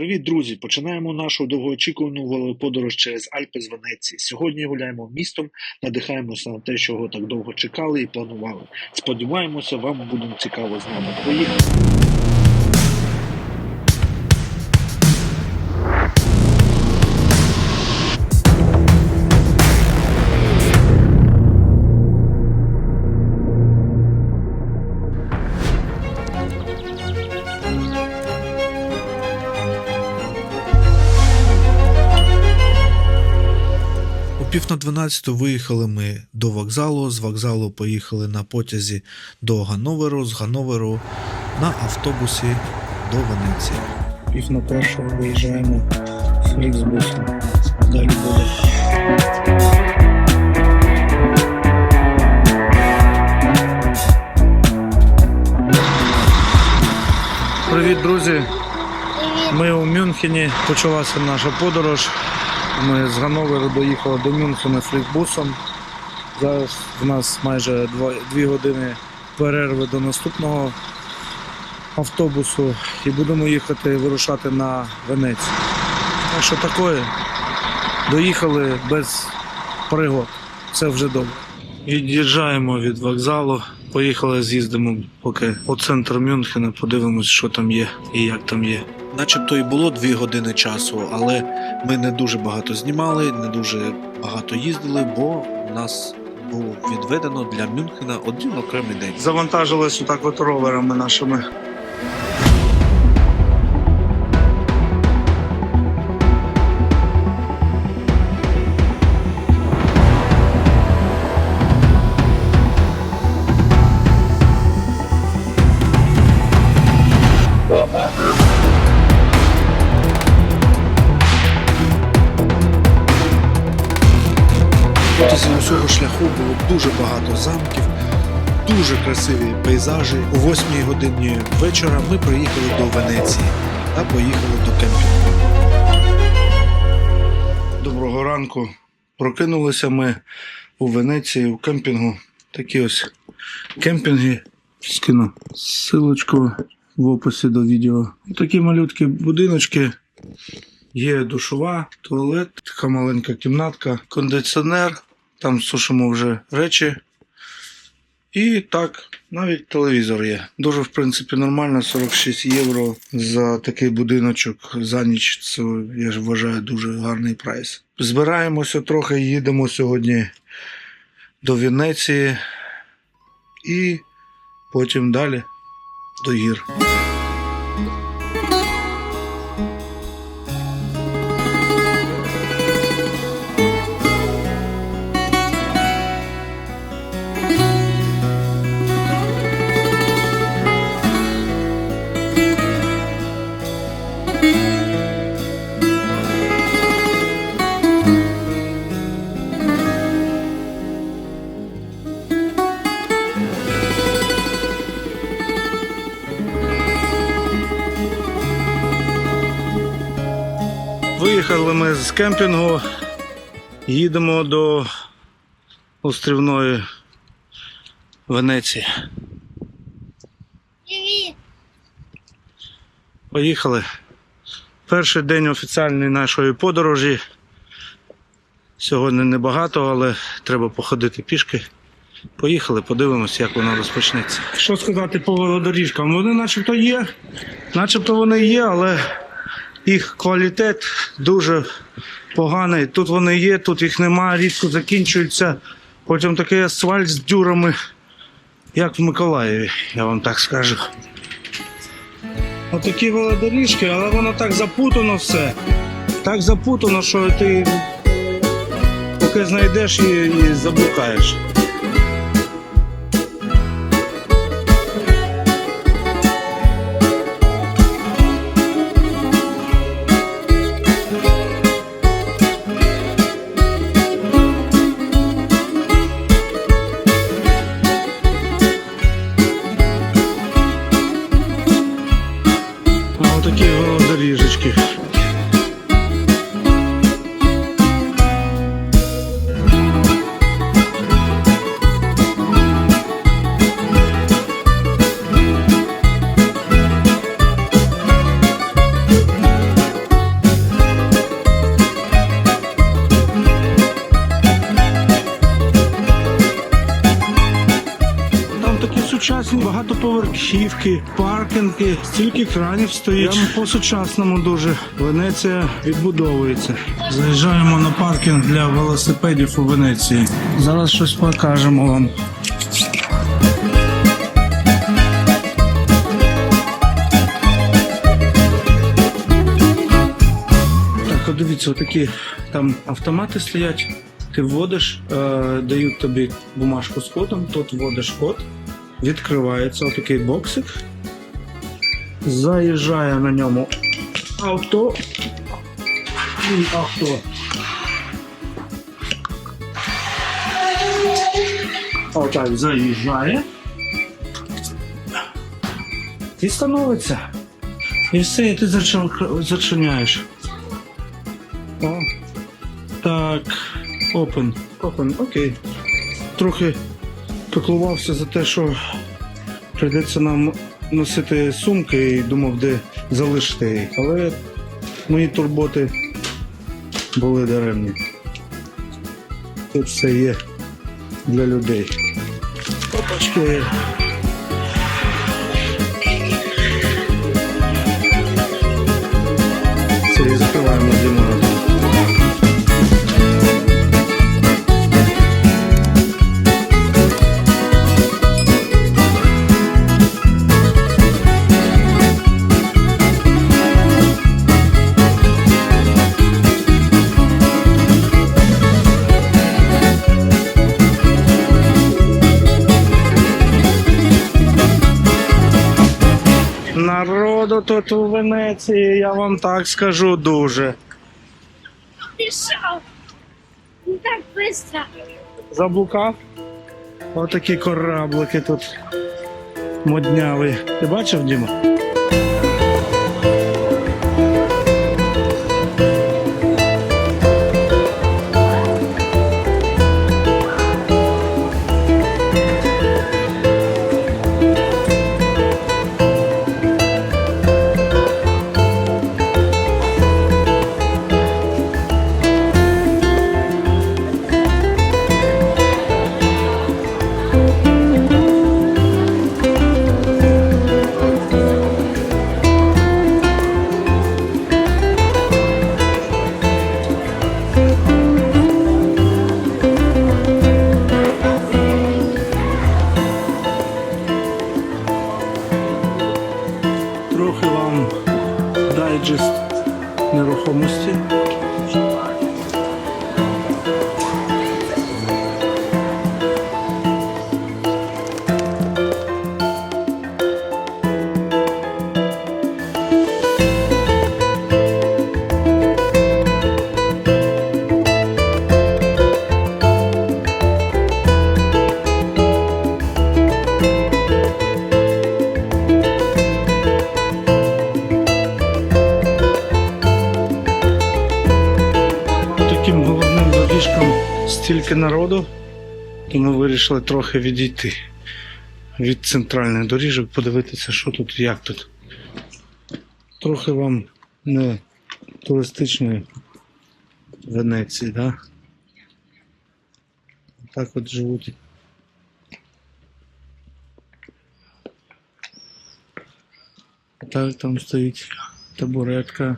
Привіт, друзі! Починаємо нашу довгоочікувану подорож через Альпи з Венеції. Сьогодні гуляємо містом, надихаємося на те, чого так довго чекали і планували. Сподіваємося, вам буде цікаво з нами. Поїхали! На дванадцяту виїхали ми до вокзалу. З вокзалу поїхали на потязі до Ганноверу, з Ганноверу на автобусі до Венеції. Пів на першого виїжджаємо Фліксбусом. Далі буде. Привіт, друзі! Ми у Мюнхені. Почалася наша подорож. Ми з Ганновера доїхали до Мюнхена флікбусом. Зараз в нас майже 2 години перерви до наступного автобусу і будемо їхати вирушати на Венецію. Так що такое, доїхали без пригод. Це вже добре. Від'їжджаємо від вокзалу. Поїхали, з'їздимо поки по центр Мюнхена, подивимось, що там є і як там є. Начебто і було дві години часу, але ми не дуже багато знімали, не дуже багато їздили, бо у нас було відведено для Мюнхена один окремий день. Завантажились отак от роверами нашими. Красиві пейзажі. О 8 годині вечора ми приїхали до Венеції та поїхали до кемпінгу. Доброго ранку. Прокинулися ми у Венеції у кемпінгу. Такі ось кемпінги. Скину силочку в описі до відео. Такі малюткі будиночки. Є душова, туалет, така маленька кімнатка, кондиціонер. Там сушимо вже речі. І так, навіть телевізор є. Дуже, в принципі, нормально. 46 євро за такий будиночок за ніч. Це я ж вважаю дуже гарний прайс. Збираємося трохи, їдемо сьогодні до Венеції і потім далі до гір. Виїхали ми з кемпінгу, їдемо до острівної Венеції. Поїхали. Перший день офіціальний нашої подорожі. Сьогодні небагато, але треба походити пішки. Поїхали, подивимося, як воно розпочнеться. Що сказати по велодоріжкам? Вони начебто є, начебто вони є, але їх квалітет дуже поганий. Тут вони є, тут їх немає, рідко закінчуються. Потім такий асфальт з дюрами, як в Миколаєві, я вам так скажу. Отакі велодоріжки, але воно так запутано все. Так запутано, що ти поки знайдеш і, і заблукаєш. Багатоповерхівки, паркінги, стільки кранів стоїть. Прямо по-сучасному дуже. Венеція відбудовується. Заїжджаємо на паркінг для велосипедів у Венеції. Зараз щось покажемо вам. Так, дивіться, отакі там автомати стоять. Ти вводиш, е, дають тобі бумажку з кодом, тут вводиш код, відкривається отакий боксик, заїжджає на ньому авто. І авто. Отак заїжджає. І становиться. І все, і ти зачин- зачиняєш. О. Так. Open. Open, окей. Трохи піклувався за те, що прийдеться нам носити сумки і думав, де залишити їх. Але мої турботи були даремні. Тут все є для людей. Опачки. Тут у Венеції, я вам так скажу дуже. Пішов. Не так швидко. Заблукав? Отакі кораблики тут модняві. Ти бачив, Діма? Народу, тому вирішили трохи відійти від центральних доріжок, подивитися, що тут, і як тут. Трохи вам не туристичної Венеції, да? Так от живуть. Так, там стоїть табуретка.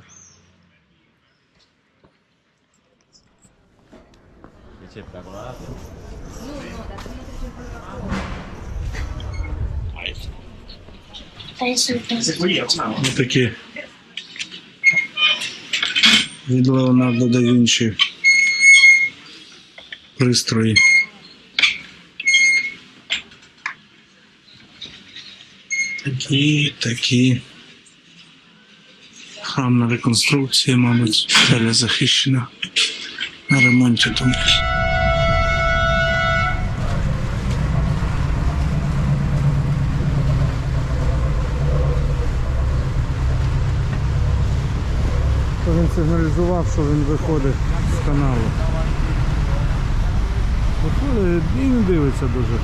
Ось такі від Леонардо да Вінчі пристрої. Такі, такі. Храмна реконструкція, мабуть, захищена на ремонті там. Сигналізував, що він виходить з каналу. Виходить і не дивиться дуже.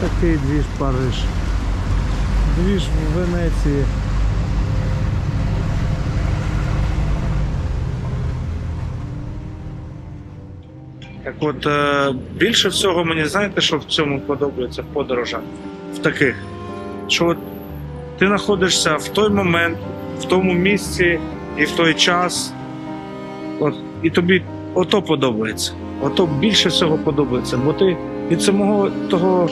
Такий двіж Париж. Двіж в Венеції. От е, більше всього мені знаєте, що в цьому подобається в подорожах? В таких. Що от ти знаходишся в той момент, в тому місці і в той час. От, і тобі ото подобається. Ото більше всього подобається. Бо ти від самого того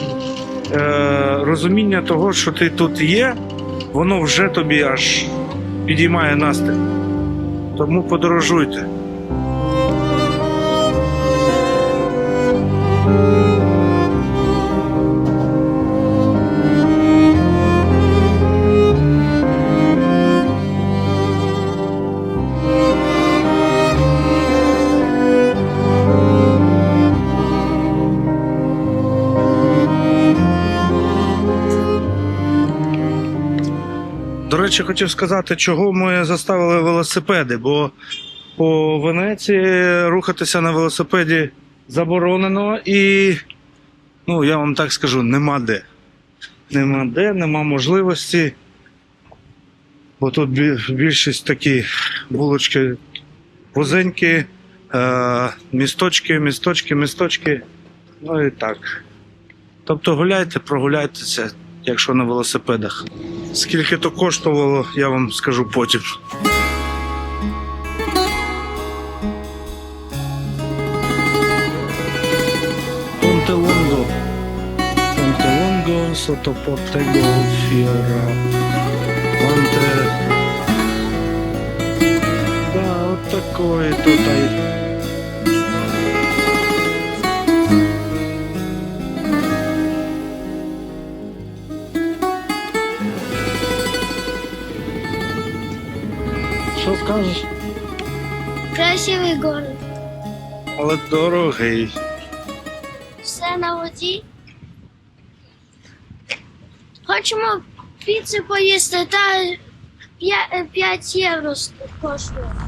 е, розуміння того, що ти тут є, воно вже тобі аж підіймає настрій. Тому подорожуйте. Речі, хотів сказати, чого ми заставили велосипеди, бо по Венеції рухатися на велосипеді заборонено і, ну, я вам так скажу, нема де. Нема де, нема можливості. Бо тут більшість такі вулочки вузенькі, е, місточки, місточки, місточки. Ну і так. Тобто гуляйте, прогуляйтеся, якщо на велосипедах. Скільки то коштувало, я вам скажу потім. Понте Лонго. Понте Лонго, Сотопортего, Фіора. Понте. Да, от такої тут. Скажеш? Красивий город. Але дорогий. Все на воді. Хочемо піцу поїсти та 5 євро коштує.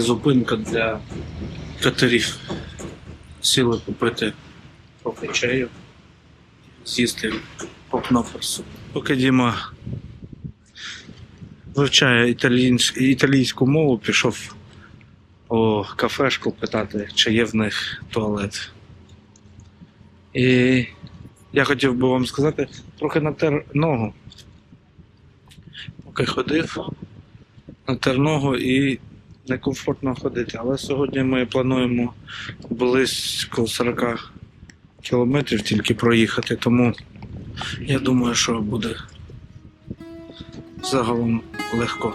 Зупинка для катерів. Сіли попити трохи чаю, з'їсти по кнопорсу. Поки Діма вивчає італійсь- італійську мову, пішов у кафешку питати, чи є в них туалет. І я хотів би вам сказати, трохи натер ногу. Поки ходив, натер ногу і некомфортно ходити. Але сьогодні ми плануємо близько 40 кілометрів тільки проїхати, тому я думаю, що буде загалом легко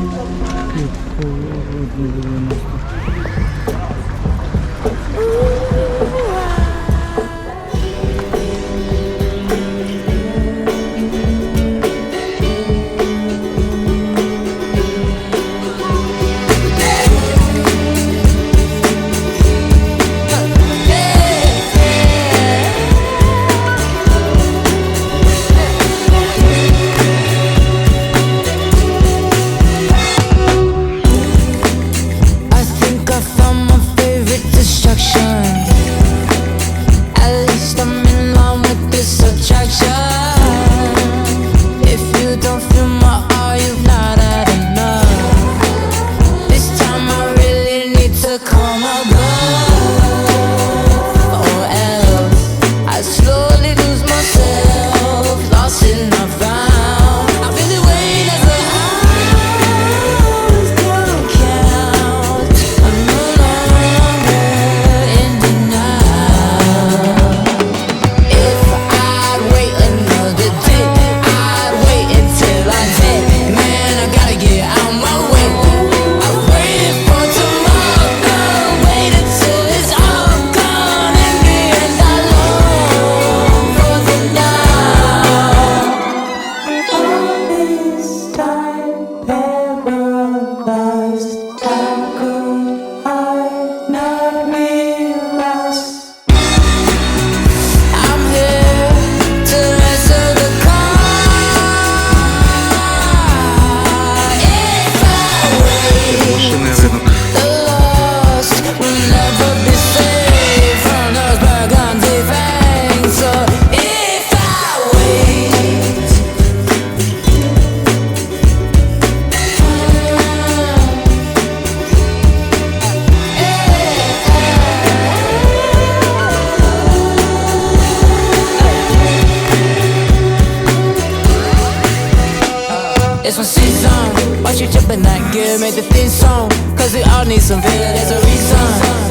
gear, make the theme song. Cause we all need some fear. There's a reason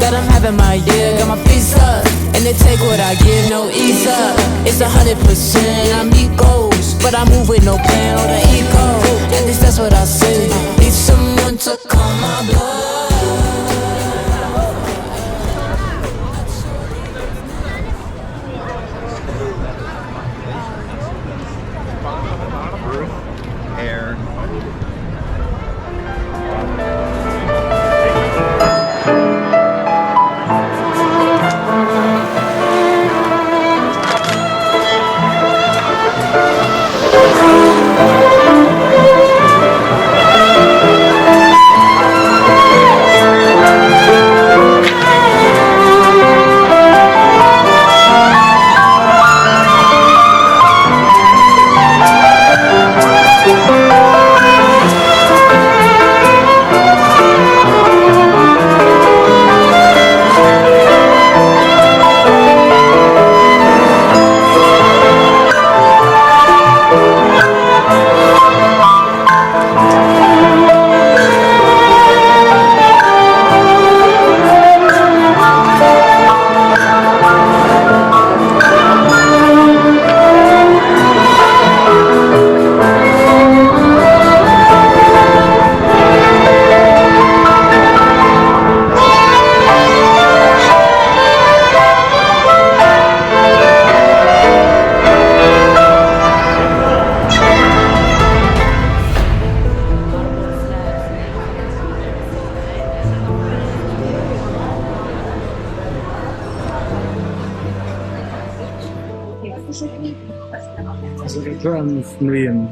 that I'm having my year. Got my feet up, and they take what I give, no ease up. It's a hundred percent, I meet goals. But I move with no plan or the ego. At least that's what I say. Need someone to calm my blood. Заряджаємо.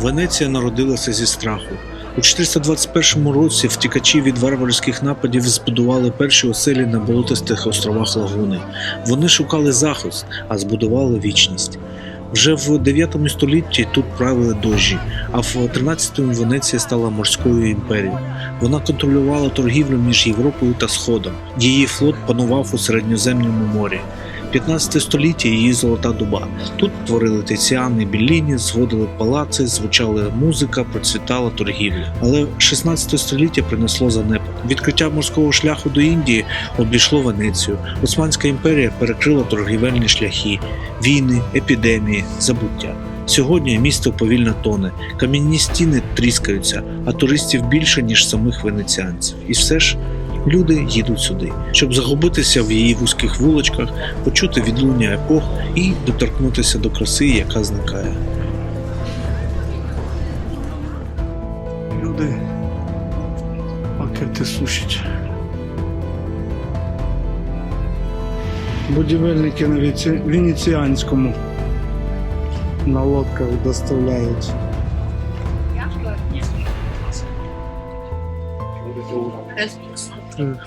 Венеція народилася зі страху. У 421 році втікачі від варварських нападів збудували перші оселі на болотистих островах Лагуни. Вони шукали захист, а збудували вічність. Вже в 9 столітті тут правили дожі, а в 13-му Венеція стала морською імперією. Вона контролювала торгівлю між Європою та Сходом. Її флот панував у Середньоземному морі. 15 століття її золота доба. Тут творили Тиціани, Білліні, зводили палаци, звучала музика, процвітала торгівля. Але 16 століття принесло занепад. Відкриття морського шляху до Індії обійшло Венецію. Османська імперія перекрила торгівельні шляхи, війни, епідемії, забуття. Сьогодні місто повільно тоне, кам'яні стіни тріскаються, а туристів більше, ніж самих венеціанців. І все ж люди їдуть сюди, щоб загубитися в її вузьких вуличках, почути відлуння епох і доторкнутися до краси, яка зникає. Люди пакети сушать. Будівельники на Віці- Венеціанському на лодках доставляють.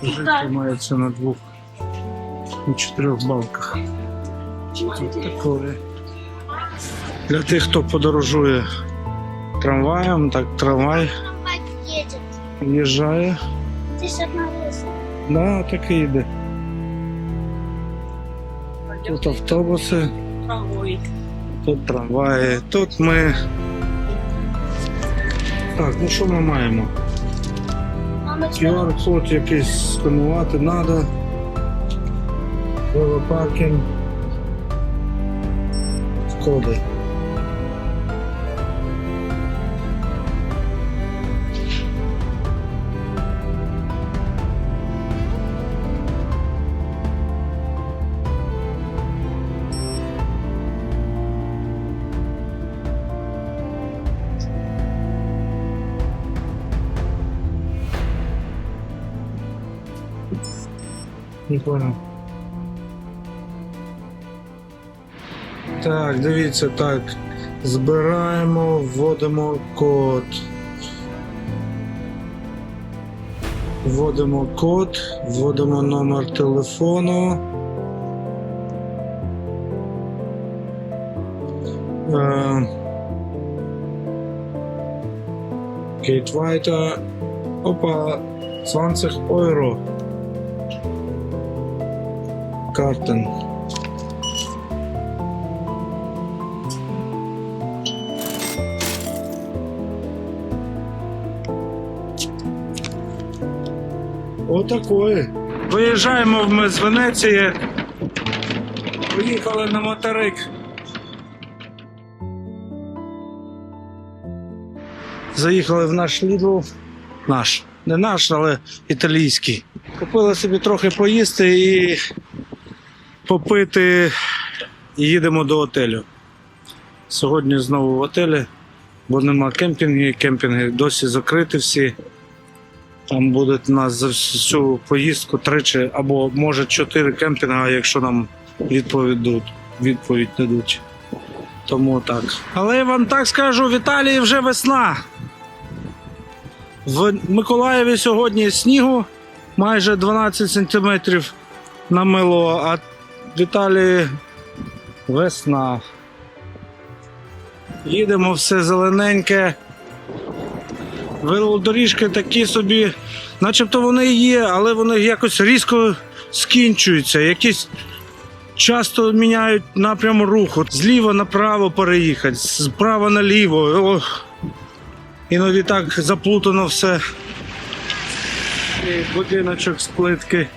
Вже тримається на двох на чотирьох балках. Таке. Для тих, хто подорожує трамваєм, так трамвай в'їжджає. Да, так і йде. Тут автобуси, тут трамваї, тут ми. Так, ну що ми маємо? QR-код якийсь сканувати треба. Велопаркінг. Коди. Не понял. Так, дивіться, так. Збираємо, вводимо код. Вводимо код, вводимо номер телефону. Е, Geht weiter. Опа, 20 Euro. Karten. Отакої. Виїжджаємо ми з Венеції. Поїхали на материк. Заїхали в наш Лідл. Наш. Не наш, але італійський. Купили собі трохи поїсти і попити. І їдемо до готелю. Сьогодні знову в готелі, бо нема кемпінгів, кемпінги досі закриті всі. Там буде у нас за всю поїздку тричі або може чотири кемпінга, якщо нам відповідь відповідь дадуть. Тому так. Але я вам так скажу, в Італії вже весна. В Миколаєві сьогодні снігу майже 12 сантиметрів намело, а в Італії весна. Їдемо все зелененьке. Велодоріжки такі собі, начебто вони є, але вони якось різко скінчуються. Якісь часто міняють напрям руху. Зліва направо переїхати, справа наліво. Ох. Іноді так заплутано все. І будиночок з плитки.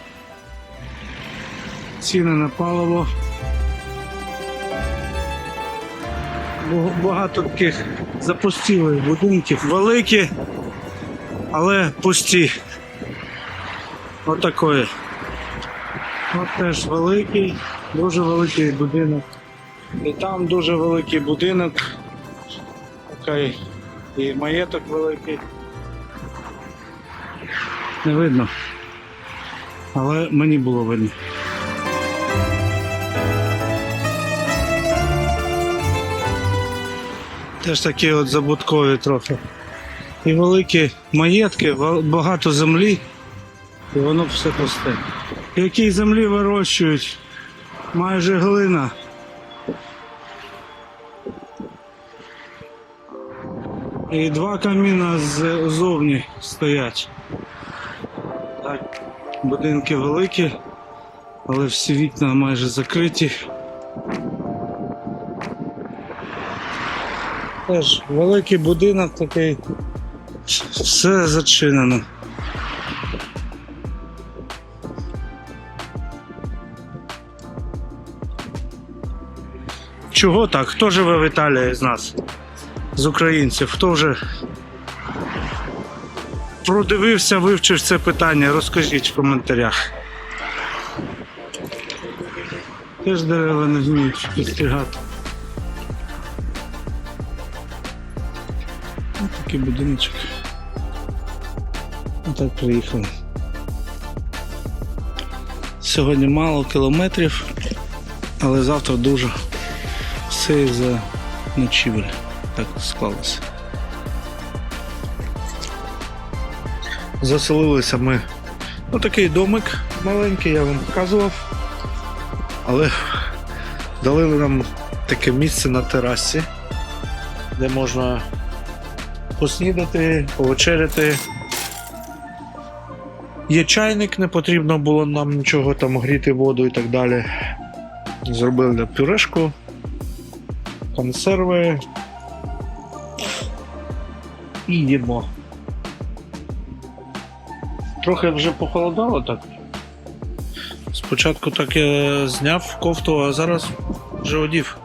Ціни на паливо. Багато таких запустілих будинків. Великі, але пусті. Отакої. От теж великий, дуже великий будинок. І там дуже великий будинок. Такий і маєток великий. Не видно. Але мені було видно. Теж такі от забуткові трохи. І великі маєтки, багато землі, і воно все пусте. Які землі вирощують? Майже глина. І два каміна ззовні стоять. Так, будинки великі, але всі вікна майже закриті. Теж великий будинок такий. Все зачинено. Чого так? Хто живе в Італії з нас? З українців? Хто вже продивився, вивчив це питання? Розкажіть в коментарях. Теж дерева не вміють спостерігати. Такий будиночок. Отак приїхали. Сьогодні мало кілометрів, але завтра дуже. Все із-за ночівель. Так склалося. Заселилися ми. Ну такий домик маленький, я вам показував. Але дали нам таке місце на терасі, де можна поснідати, повечеряти. Є чайник, не потрібно було нам нічого там гріти воду і так далі. Зробили пюрешку, консерви і їмо. Трохи вже похолодало так. Спочатку так я зняв кофту, а зараз вже одів.